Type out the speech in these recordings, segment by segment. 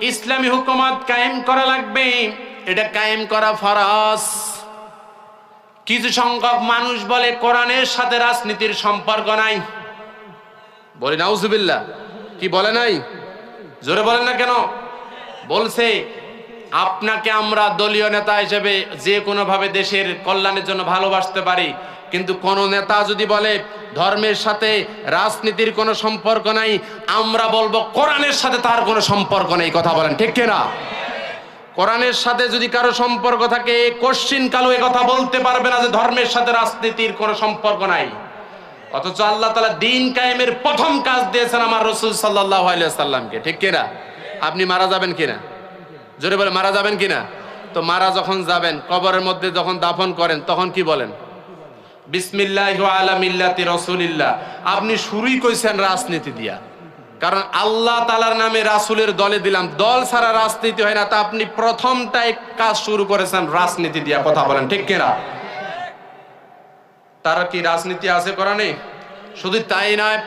ইসলামী হুকুমত কায়েম করা লাগবে। এটা কায়েম করা ফরজ। কিছু সংখ্যক মানুষ বলে কোরআনের সাথে রাজনীতির সম্পর্ক নাই। বলি, নাউজুবিল্লাহ। কি বলে নাই? জোরে বলেন না কেন? বলছে, আপনাকে আমরা দলীয় নেতা হিসেবে যে কোনো ভাবে দেশের কল্যাণের জন্য ভালোবাসতে পারি, কিন্তু কোন নেতা যদি বলে ধর্মের সাথে রাজনীতির কোনো সম্পর্ক নাই, আমরা বলব কোরআনের সাথে তার কোনো সম্পর্ক নেই, কথা বলেন, ঠিক কিনা? কোরআনের সাথে যদি কারও সম্পর্ক থাকে কোশ্চিন কালো এ কথা বলতে পারবে না যে ধর্মের সাথে রাজনীতির কোনো সম্পর্ক নাই। অথচ আল্লাহ তালা দিন কায়েমের প্রথম কাজ দিয়েছেন আমার রসুল সাল্লাহ সাল্লামকে ঠিক কিনা? আপনি মারা যাবেন কিনা? জোরে বলে মারা যাবেন কিনা? তো মারা যখন যাবেন, কবরের মধ্যে যখন দাফন করেন, তখন কি বলেন? বিসমিল্লাহ আলা মিল্লাতি রসুলিল্লাহ। আপনি শুরুই কইছেন রাজনীতি দিয়া। কারণ আল্লাহ তালার নামে রাসুলের দলে দিলাম। দল ছাড়া রাজনীতি হয় না। তা আপনি প্রথমটাই কাজ শুরু করেছেন রাজনীতি দিয়া কথা বলেন। ঠিক কিনা? তারা কি রাজনীতি আছে কোরআনে? শুধু তাই নয়,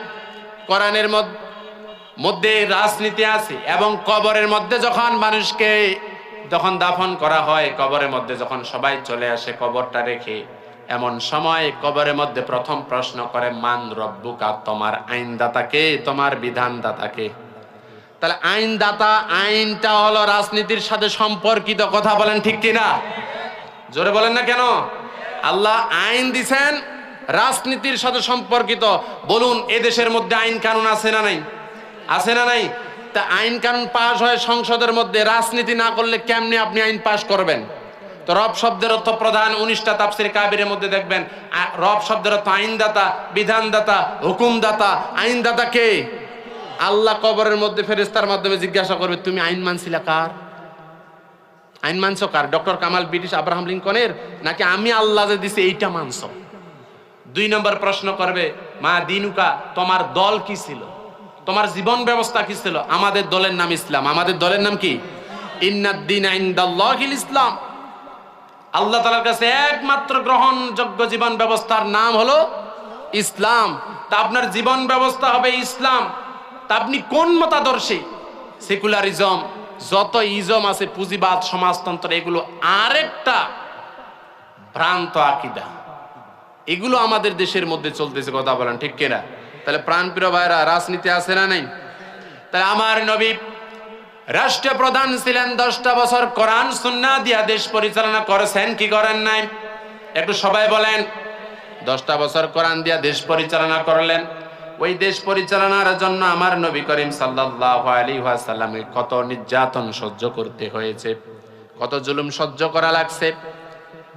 কোরআনের মধ্যে রাজনীতি আছে এবং কবরের মধ্যে যখন মানুষকে যখন দাফন করা হয়, কবরের মধ্যে যখন সবাই চলে আসে, কবরটা রেখে এমন সময় কবরের মধ্যে প্রথম প্রশ্ন করে, মান রব্বুকা, তোমার আইনদাতাকে তোমার বিধানদাতাকে তাহলে আইনদাতা, আইনটা হলো রাজনীতির সাথে সম্পর্কিত কথা বলেন ঠিক কিনা? জোরে বলেন না কেন? আল্লাহ আইন দিছেন রাজনীতির সাথে সম্পর্কিত। বলুন, এদেশের মধ্যে আইন কানুন আছে না নাই? আছে না নাই? তা আইন কানুন পাশ হয় সংসদের মধ্যে রাজনীতি না করলে কেমনে আপনি আইন পাশ করবেন? তো রব শব্দের অর্থ প্রধান উনিশটা তাপসির কাবিরের মধ্যে দেখবেন। রব শব্দের অর্থ আইনদাতা, বিধানদাতা, হুকুমদাতা। আইনদাতা কে? আল্লাহ কবরের মধ্যে ফেরেস্তার মাধ্যমে জিজ্ঞাসা করবে, তুমি আইন মানছিলা কার? আইন মানছো কার? ডক্টর কামাল ব্রিটিশ আব্রাহাম লিঙ্কনের? নাকি আমি আল্লাহ যে দিছি এইটা মানছো? দুই নম্বর প্রশ্ন করবে, মা দিনুকা, তোমার দল কি ছিল? তোমার জীবন ব্যবস্থা কি ছিল? আমাদের দলের নাম ইসলাম। আমাদের দলের নাম কি? ইন্নাদ্দিন আইন্দাল্লাহিল ইসলাম। আল্লাহ তালার কাছে একমাত্র গ্রহণযোগ্য জীবন ব্যবস্থার নাম হলো ইসলাম। তা আপনার জীবন ব্যবস্থা হবে ইসলাম। তা আপনি কোন মতাদর্শী? সেকুলারিজম। যত ইজম আছে, পুঁজিবাদ, সমাজতন্ত্র, এগুলো আরেকটা ভ্রান্ত আকিদা। এগুলো আমাদের দেশের মধ্যে চলতেছে, কথা বলেন, ঠিক কিনা? তাহলে প্রাণপ্রিয় ভাইরা, রাজনীতি আছে না নাই? তাহলে আমার নবী রাষ্ট্রীয় প্রধান ছিলেন দশটা বছর কোরআন, সুন্না দিয়া দেশ পরিচালনা করেছেন, কি করেন নাই? একটু সবাই বলেন, দশটা বছর কোরআন দিয়া দেশ পরিচালনা করলেন। ওই দেশ পরিচালনার জন্য আমার নবী করিম আলাইহি ওয়াসাল্লামকে কত নির্যাতন সহ্য করতে হয়েছে, কত জুলুম সহ্য করা লাগছে।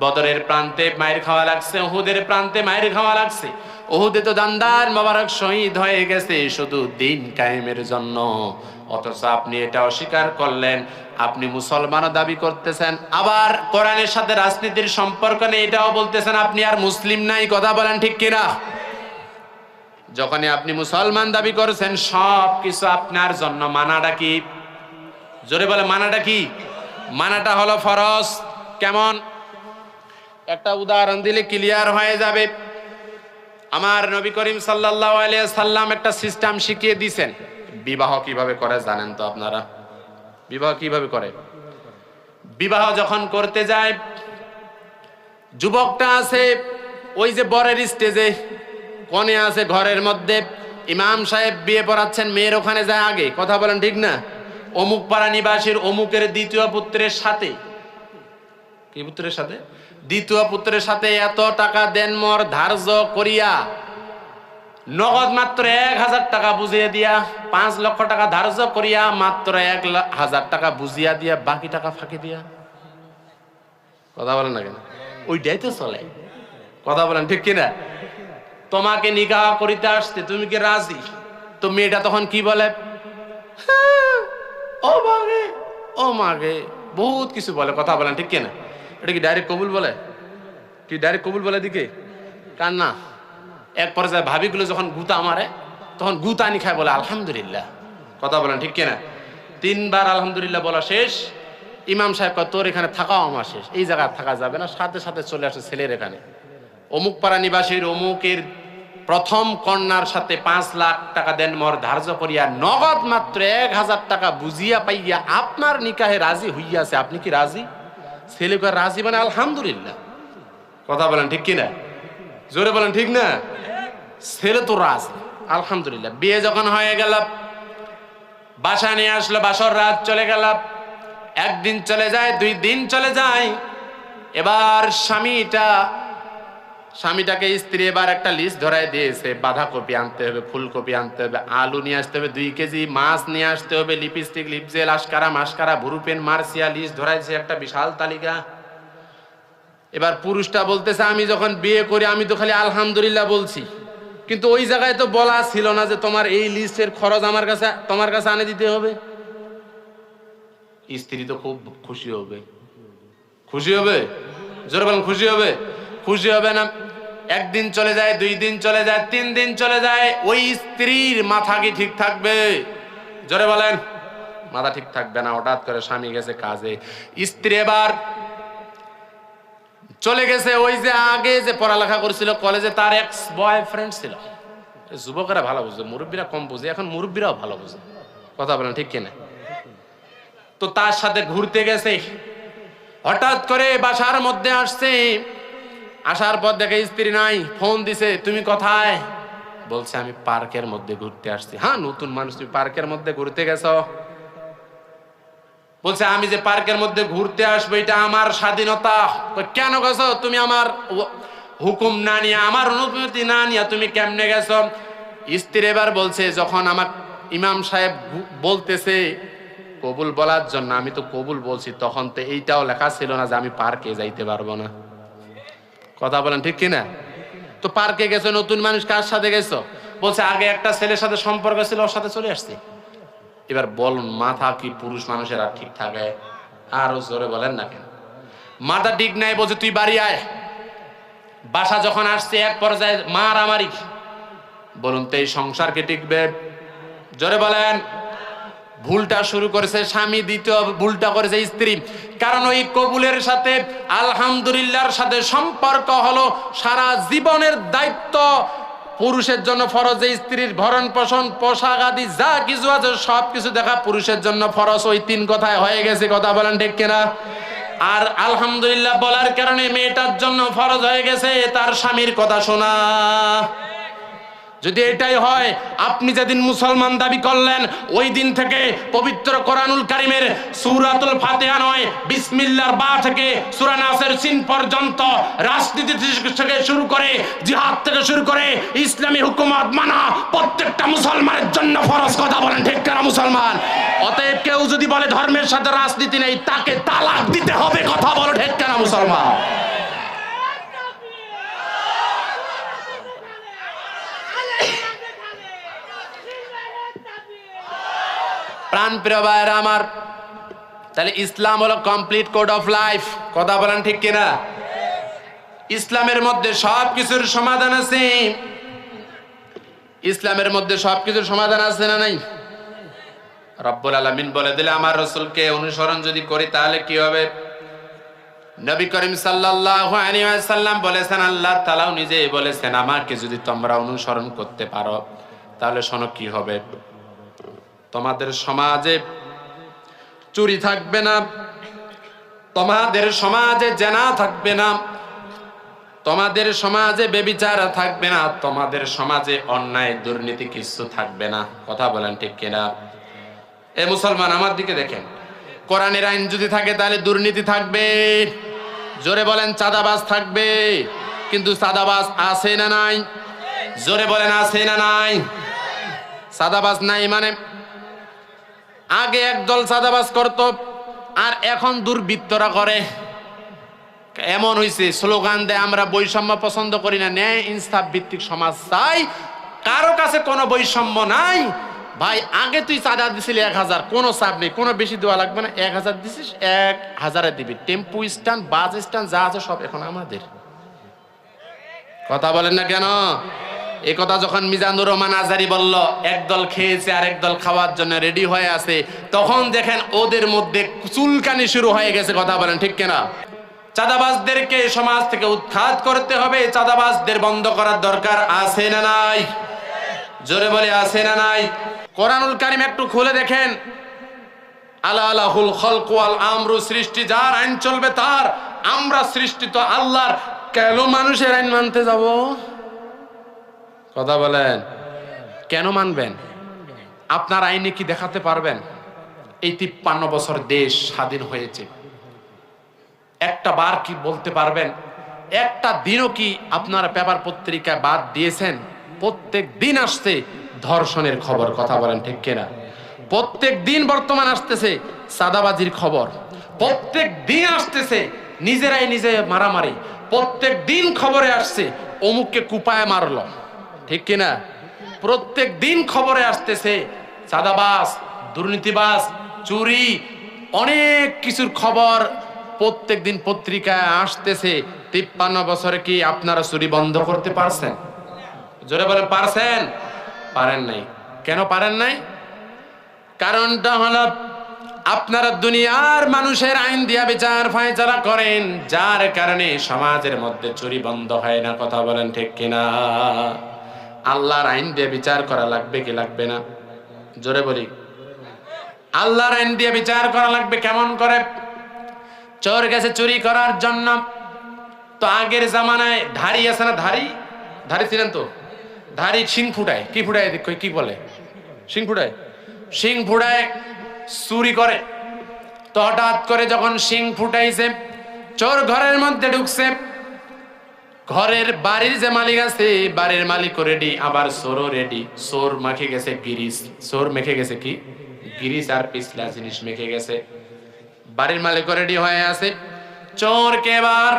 বদরের প্রান্তে মায়ের খাওয়া লাগছে ওহুদের প্রান্তে মায়ের খাওয়া লাগছে। ওহুদে তো দান্দার মোবারক শহীদ হয়ে গেছে, শুধু দিন কায়েমের জন্য। অথচ আপনি এটা অস্বীকার করলেন। আপনি মুসলমানও দাবি করতেছেন। আবার কোরআনের সাথে রাজনীতির সম্পর্ক নেই, এটাও বলতেছেন আপনি আর মুসলিম নাই, কথা বলেন ঠিক কিনা? যখনই আপনি মুসলমান দাবি করেছেন, সব কিছু আপনার জন্য। মানাটা কি? জোরে বলে মানাটা কি? মানাটা হলো ফরজ। কেমন? একটা উদাহরণ দিলে ক্লিয়ার হয়ে যাবে। আমার নবী করিম সাল্লাল্লাহু আলাইহি সাল্লাম একটা সিস্টেম শিখিয়ে দিয়েছেন। বিবাহ কীভাবে করে জানেন তো আপনারা? বিবাহ কীভাবে করে? বিবাহ যখন করতে যায়, যুবকটা আছে, ওই যে বরের স্টেজে, কনে আছে ঘরের মধ্যে, ইমাম সাহেব বিয়ে পড়াচ্ছেন, মেয়ের ওখানে যায় আগে। কথা বলেন ঠিক না? অমুক পাড়া নিবাসীর অমুকের দ্বিতীয় পুত্রের সাথে। কি পুত্রের সাথে? দ্বিতীয় পুত্রের সাথে এত টাকা দেন মর, ধার্য করিয়া নগদ মাত্র এক হাজার টাকা বুঝিয়ে দিয়া পাঁচ লক্ষ টাকা ধার্য করিয়া মাত্র এক হাজার টাকা বুঝিয়া দিয়া বাকি টাকা ফাঁকি দিয়া। কথা বলেন না কেন? ওইটাই তো চলে। কথা বলেন ঠিক কিনা? তোমাকে নিকাহ করিতে আসতে তুমি কি রাজি? তো মেয়েটা তখন কি বলে? "হ্যাঁ, ও মাগে ও মাগে বহুত কিছু বলে কথা বলেন ঠিক কিনা? এটা কি ডাইরেক্ট কবুল বলে? কি ডাইরেক্ট কবুল বলে দিকে কার না এক পর্যায়ে ভাবিগুলো যখন গুতা মারে, তখন গুতানি খায় বলে, আলহামদুলিল্লাহ। কথা বলেন, ঠিক কিনা? তিনবার আলহামদুলিল্লাহ বলা শেষ। ইমাম সাহেব তোর এখানে থাকাও আমার শেষ। এই জায়গায় থাকা যাবে না। সাথে সাথে চলে আসে ছেলের এখানে। অমুক পাড়া নিবাসীর অমুকের প্রথম কন্যার সাথে পাঁচ লাখ টাকা দেন মর ধার্য করিয়া নগদ মাত্র এক হাজার টাকা বুঝিয়া পাইয়া আপনার নিকাহে রাজি হইয়াছে। আপনি কি রাজি? ছেলে রাজি মানে আলহামদুলিল্লাহ। কথা বলেন, ঠিক কিনা? জোরে বলেন, ঠিক না? ছেলে তো রাজ। আলহামদুলিল্লাহ, বিয়ে যখন হয়ে গেল, বাসা নিয়ে আসলো, বাসর রাত চলে গেল, একদিন চলে যায়, দুই দিন চলে যায়। এবার স্বামীটা, স্বামীটাকে স্ত্রী এবার একটা লিস্ট ধরাই দিয়েছে, বাঁধাকপি আনতে হবে, ফুলকপি আনতে হবে, আলু নিয়ে আসতে হবে, দুই কেজি মাছ নিয়ে আসতে হবে লিপস্টিক লিপজেল আশকারা মাসকারা ভুরুপেন মার্সিয়া লিস্ট ধরাইছে একটা বিশাল তালিকা। এবার পুরুষটা বলতেছে, আমি যখন বিয়ে করি, আমি তো খালি আলহামদুলিল্লাহ বলছি। কিন্তু ওই জায়গায় তো বলা ছিল না যে তোমার এই লিস্টের খরচ আমার কাছে, তোমার কাছে আনে দিতে হবে। স্ত্রী তো খুব খুশি হবে। খুশি হবে? জোরে বলেন, খুশি হবে? খুশি হবে না? একদিন চলে যায়, দুই দিন চলে যায়, তিন দিন চলে যায়, ওই স্ত্রীর মাথা কি ঠিক থাকবে? জোরে বলেন। মাথা ঠিক থাকবে না, হঠাৎ করে স্বামী গেছে কাজে। স্ত্রী এবার চলে গেছে, ওই যে আগে যে পড়ালেখা করেছিল কলেজে তার এক্স বয়ফ্রেন্ড ছিল যুবকেরা ভালো বুঝে, মুরব্বীরা কম বুঝে, এখন মুরব্বীরাও ভালো বুঝে। কথা বলেন, ঠিক কিনা? তো তার সাথে ঘুরতে গেছে। হঠাৎ করে বাসার মধ্যে আসছে। আসার পর দেখে স্ত্রী নাই ফোন দিছে, তুমি কোথায়? বলছে, আমি পার্কের মধ্যে ঘুরতে আসছি। হ্যাঁ নতুন মানুষ, তুমি পার্কের মধ্যে ঘুরতে গেছো? বলছে, আমি যে পার্কের মধ্যে ঘুরতে আসব, এটা আমার স্বাধীনতা। কেন গেছো? তুমি আমার হুকুম না নিয়ে, আমার অনুমতি না নিয়ে তুমি কেমনে গেছো? স্ত্রী এবার বলছে, যখন আমার ইমাম সাহেব বলতেছে কবুল বলার জন্য, আমি তো কবুল বলছি, তখন তো এইটাও লেখা ছিল না যে আমি পার্কে যাইতে পারব না। কথা বলেন, ঠিক কিনা? তো পার্কে গেছো, নতুন মানুষ কার সাথে গেছো? বলছে, আগে একটা ছেলের সাথে সম্পর্ক ছিল, ওর সাথে চলে আসছি। এবার বলুন, মাথা কি পুরুষ মানুষের আর ঠিক থাকে? আরও জোরে বলেন না কেন? মাথা ঠিক নাই বলছে, তুই বাড়ি আয়। বাসা যখন আসছে, এক পর্যায়ে মারামারি। বলুন, তো এই সংসারকে টিকবে? জোরে বলেন। ভুলটা শুরু করেছে স্বামী, দ্বিতীয় ভুলটা করেছে স্ত্রী। কারণ ওই কবুলের সাথে, আলহামদুলিল্লাহর সাথে সম্পর্ক হলো সারা জীবনের দায়িত্ব। পুরুষের জন্য ফরজ, এই স্ত্রীর ভরণ পোষণ, পোশাক আদি, যা কিছু আছে সব কিছু দেখা পুরুষের জন্য ফরজ। ওই তিন কথায় হয়ে গেছে, কথা বলেন ঠিক কিনা? আর আলহামদুলিল্লাহ বলার কারণে মেয়েটার জন্য ফরজ হয়ে গেছে, তার স্বামীর কথা শোনা। যদি এটাই হয়, আপনি যেদিন মুসলমান দাবি করলেন, ওই দিন থেকে পবিত্র কোরআনুল কারিমের সুরাতুল ফাতিহা নয় বিসমিল্লাহর বা থেকে সূরা নাসের সিন পর্যন্ত রাজনীতি থেকে শুরু করে, জিহাদ থেকে শুরু করে ইসলামী হুকুমত মানা প্রত্যেকটা মুসলমানের জন্য ফরজ কথা বলেন, ঠিক কেনা মুসলমান? অতএব কেউ যদি বলে ধর্মের সাথে রাজনীতি নেই, তাকে তালাক দিতে হবে কথা বলো, ঠিক কেনা মুসলমান? প্রাণ প্রিয় ভাইয়েরা আমার, তাহলে ইসলাম হলো কমপ্লিট কোড অফ লাইফ কথা বলেন ঠিক কিনা? ইসলামের মধ্যে সব কিছুর সমাধান আছে। ইসলামের মধ্যে সব কিছুর সমাধান আছে না নাই? রব্বুল আলামিন বলে দিলে আমার রসুলকে অনুসরণ যদি করি, তাহলে কি হবে? নবী করিম ওয়াসাল্লাম বলেছেন আল্লাহ তাআলাও নিজেই বলেছেন, আমাকে যদি তোমরা অনুসরণ করতে পারো, তাহলে শোনো কি হবে? তোমাদের সমাজে চুরি থাকবে না, তোমাদের সমাজে জেনা থাকবে না, তোমাদের সমাজে বেবিচার থাকবে না, তোমাদের সমাজে অন্যায় দুর্নীতি কিছু থাকবে না। কথা বলেন ঠিক কিনা? এ মুসলমান, আমার দিকে দেখেন। কোরআনের আইন যদি থাকে তাহলে দুর্নীতি থাকবে। জোরে বলেন চাঁদাবাজ থাকবে। কিন্তু চাঁদাবাজ আছে না নাই? জোরে বলেন আছে না নাই? চাঁদাবাজ নাই মানে আগে একদল চাঁদাবাজ করত, আর এখন দুর্বৃত্তরা করে। এমন হইছে, স্লোগান দেয়, আমরা বৈষম্য পছন্দ করি না, ন্যায় ইনসাফ ভিত্তিক সমাজ চাই। কারও কাছে কোনো বৈষম্য নাই। ভাই, আগে তুই চাঁদা দিছিলি এক হাজার, কোনো চাপ নেই, কোনো বেশি দেওয়া লাগবে না, এক হাজার দিছিস, এক হাজারে দিবি। টেম্পু স্ট্যান্ড, বাস স্ট্যান্ড, যা আছে সব এখন আমাদের। কথা বলেন না কেন? এই কথা যখন মিজানুর রহমান আজারি বলল, একদল খেয়েছে আর একদল খাওয়ার জন্য রেডি হয়ে আছে, তখন দেখেন ওদের মধ্যে চুলকানি শুরু হয়ে গেছে, কথা বলেন, ঠিক কেনা? চাঁদাবাজদেরকে সমাজ থেকে উৎখাত করতে হবে, চাঁদাবাজদের বন্ধ করার দরকার আছে না নাই? জোরে বলে, আছে না নাই? কোরআনুল কারিম একটু খুলে দেখেন। আলা আলাহুল খলক ওয়াল আমরু, সৃষ্টি যার আইন চলবে তার, আমরা সৃষ্টি তো আল্লাহর, কেন মানুষের আইন মানতে যাব? কথা বলেন। কেন মানবেন? আপনার আইনে কি দেখাতে পারবেন? এই তিপ্পান্ন বছর দেশ স্বাধীন হয়েছে। একটা বার কি বলতে পারবেন? একটা দিনও কি আপনারা পেপার পত্রিকায় বাদ দিয়েছেন? প্রত্যেক দিন আসছে ধর্ষণের খবর, কথা বলেন ঠিক কেনা? প্রত্যেক দিন বর্তমান আসতেছে সাদাবাজির খবর। প্রত্যেক দিন আসতেছে নিজেরাই নিজে মারামারি। প্রত্যেক দিন খবরে আসছে অমুককে কুপায় মারলো। ঠিক কিনা? প্রত্যেক দিন খবরে আসতেছে সাদাবাস দুর্নীতিবাস চুরি, অনেক কিছুর খবর প্রত্যেক দিন পত্রিকায় আসতেছে। তিপ্পান্ন বছরে কি আপনারা চুরি বন্ধ করতে পারছেন? জোরে বলেন, পারছেন? পারেন নাই। কেন পারেন নাই? কারণটা হলো আপনারা দুনিয়ার মানুষের আইন দিয়া বিচার ফায়চারা করেন, যার কারণে সমাজের মধ্যে চুরি বন্ধ হয় না, কথা বলেন ঠিক কিনা? আল্লাহর আইন দিয়ে বিচার করা লাগবে কি লাগবে না? জোরে বলি। আল্লাহর আইন দিয়ে বিচার করা লাগবে কেমন করে? চোর গেছে চুরি করার জন্য। তো আগের জামানায় ধারি আছে না ধারি ধারি ছিলেন তো? ধারি শিং ফুটায়। কি ফুটায়? দেখ কি বলে? শিং ফুটায়। শিং ফুটায়, চুরি করে। তো হঠাৎ করে যখন শিং ফুটাইছে, চোর ঘরের মধ্যে ঢুকছে। ঘরের বাড়ির যে মালিক আছে, বাড়ির মালিক রেডি আবার সোরও রেডি সোর মাখে গেছে গিরিস সোর মেখে গেছে কি? গিরিস আর পিছলা জিনিস মেখে গেছে। বাড়ির মালিক রেডি হয়ে আছে। চোরকে এবার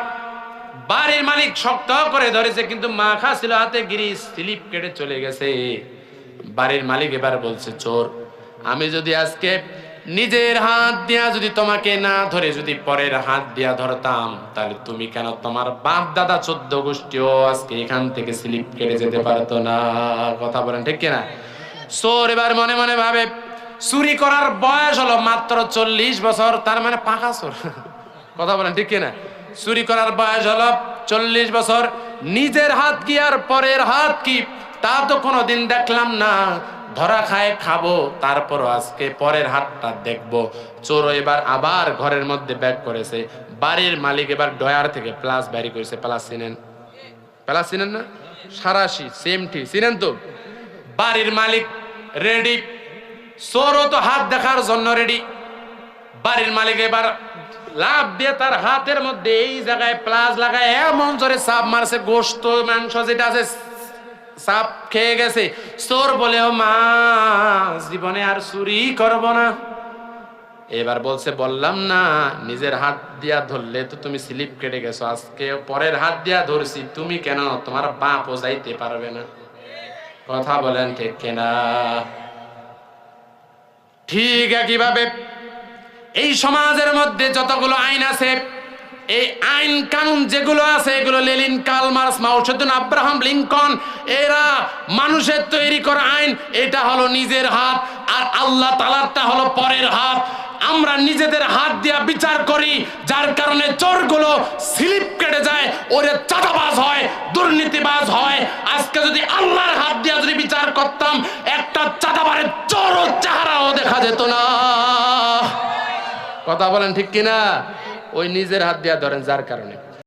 বাড়ির মালিক শক্ত করে ধরেছে, কিন্তু মাখা ছিল হাতে গিরিস স্লিপ কেটে চলে গেছে। বাড়ির মালিক এবার বলছে, চোর, আমি যদি আজকে নিজের হাত দিয়া যদি তোমাকে না ধরে, যদি পরের হাত দিয়া ধরতাম, তাহলে তুমি কেন তোমার বাপ, দাদা, চোদ্দ গোষ্ঠীও আজকে এখান থেকে স্লিপ কেটে যেতে পারতো না? কথা বলেন ঠিক কিনা? চোর এবার মনে মনে ভাবে, চুরি করার বয়স হলো মাত্র চল্লিশ বছর, তার মানে পাকা চোর। কথা বলেন ঠিক কিনা? চুরি করার বয়স হলো চল্লিশ বছর, নিজের হাত কি আর পরের হাত কি? তা তো কোনোদিন দেখলাম না। ধরা খায়, খাব তারপর আজকে পরের হাতটা দেখব। চোর এবার আবার ঘরের মধ্যে ব্যাগ করেছে। বাড়ির মালিক এবার ডয়ার থেকে প্লাস ব্যারি করেছে। প্লাস চিনেন? প্লাস চিনেন না? সারাশি সেম ঠিক চিনেন তো? বাড়ির মালিক রেডি চোরও তো হাত দেখার জন্য রেডি বাড়ির মালিক এবার লাভ দিয়ে তার হাতের মধ্যে এই জায়গায় প্লাস লাগায়, এমন জোরে সাপ মারছে গোস্ত মাংস যেটা আছে সাপ খেয়ে গেছে। চোর বলে, ও মা জীবনে আর চুরি করব না। এবার বলছে, বললাম না, নিজের হাত দিয়া ধরলে তো তুমি স্লিপ কেটে গেছো। আজকে পরের হাত দিয়া ধরছি, তুমি কেন তোমার বাপও যাইতে পারবে না? কথা বলেন ঠিক কেনা? ঠিক একইভাবে এই সমাজের মধ্যে যতগুলো আইন আছে এই আইন কানুন যেগুলো আছে, এগুলো লেলিন কালমার্স মাউসুদ্দিন আব্রাহাম লিঙ্কন, এরা মানুষের তৈরি করা আইন, এটা হলো নিজের হাত, আর আল্লাহ তালারটা হলো পরের হাত। আমরা নিজেদের হাত দিয়া বিচার করি, যার কারণে চোরগুলো স্লিপ কেটে যায়, ওরে চাঁদাবাজ হয়, দুর্নীতিবাজ হয়। আজকে যদি আল্লাহর হাত দিয়া যদি বিচার করতাম, একটা চাঁদাবারের চোরও চেহারাও দেখা যেত না। কথা বলেন ঠিক কিনা? ওই নিজের হাত দিয়া ধরেন যার কারণে।